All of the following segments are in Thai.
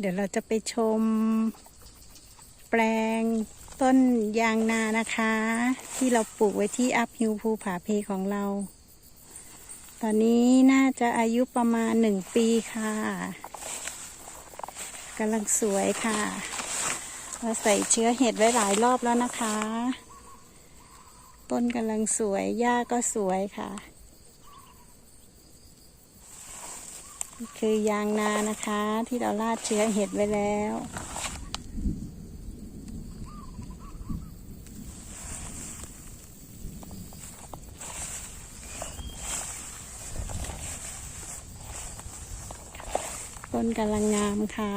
เดี๋ยวเราจะไปชม แปลงต้นยางนานะคะ ที่เราปลูกไว้ที่อัพฮิวภูผาเพของเรา ตอนนี้น่าจะอายุประมาณหนึ่งปีค่ะกำลังสวยค่ะเราใส่เชื้อเห็ดไว้หลายรอบแล้วนะคะ ต้นกำลังสวยหญ้าก็สวยค่ะ นี่ คือยางนานะคะ ที่เราราดเชื้อเห็ดไว้แล้ว ต้นกำลังงามค่ะ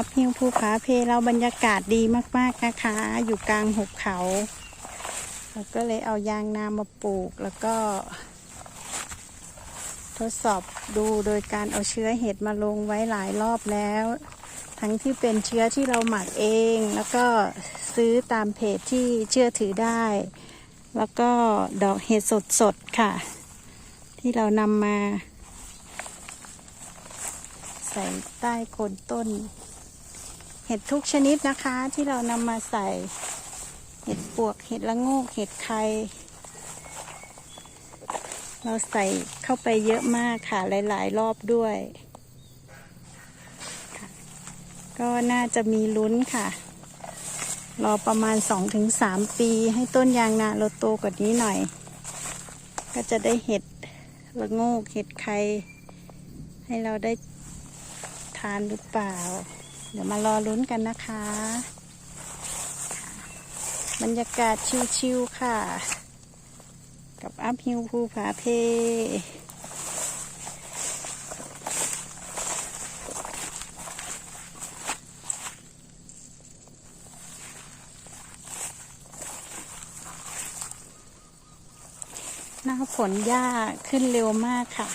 อัพฮิวภูผาเพเราบรรยากาศดีมากๆนะคะ อยู่กลางหุบเขาเราก็เลยเอายางนามาปลูกแล้วก็ ทดสอบดูโดยการเอาเชื้อเห็ดมาลงไว้หลายรอบแล้ว ทั้งที่เป็นเชื้อที่เราหมักเอง แล้วก็ซื้อตามเพจที่เชื่อถือได้ แล้วก็ดอกเห็ดสดๆค่ะ ที่เรานำมาใส่ใต้โคนต้น เห็ดทุกชนิดนะคะที่เรานำมาใส่ เห็ดปวกเห็ดละโงกเห็ดไข่เราใส่เข้าไปเยอะมากค่ะ หลาย ๆ รอบด้วย ก็น่าจะมีลุ้นค่ะ รอประมาณ 2-3 ปีให้ต้นยางนาเราโตกว่านี้หน่อย ก็จะได้เห็ดละโงกเห็ดไข่ให้เราได้ทานหรือเปล่า เดี๋ยวมารอลุ้นกันนะคะ บรรยากาศชิวๆค่ะ กับอัพฮิวภูผาเพหน้าฝนหญ้าขึ้นเร็วมากค่ะ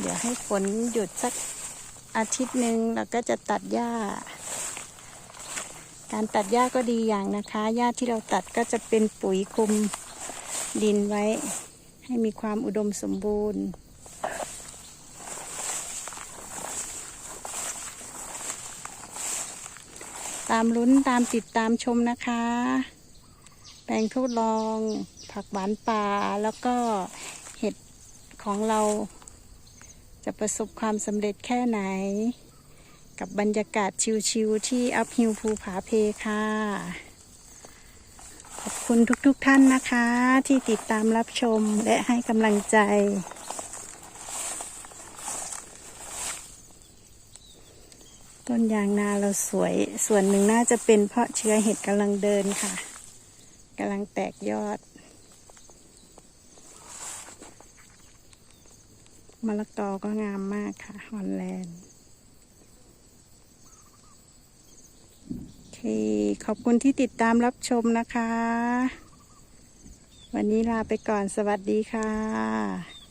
เดี๋ยวให้ฝนหยุดสัก อาทิตย์หนึ่งเราก็จะตัดหญ้า การตัดหญ้าก็ดีอย่างนะคะ หญ้าที่เราตัดก็จะเป็นปุ๋ยคลุมดินไว้ ให้มีความอุดมสมบูรณ์ ตามลุ้นตามติดตามชมนะคะ แปลงทดลอง ผักหวานป่าแล้วก็เห็ดของเรา จะประสบความสำเร็จแค่ไหน กับบรรยากาศชิวๆที่อัพฮิวภูผาเพค่ะ ขอบคุณทุกๆทท่านนะคะ ที่ติดตามรับชมและให้กำลังใจต้นยางนาเราสวย ส่วนหนึ่งน่าจะเป็นเพราะเชื้อเห็ดกำลังเดินค่ะกำลังแตกยอด มะละกอก็งามมากค่ะฮอลแลนด์โอเค ขอบคุณที่ติดตามรับชมนะคะ วันนี้ลาไปก่อนสวัสดีค่ะ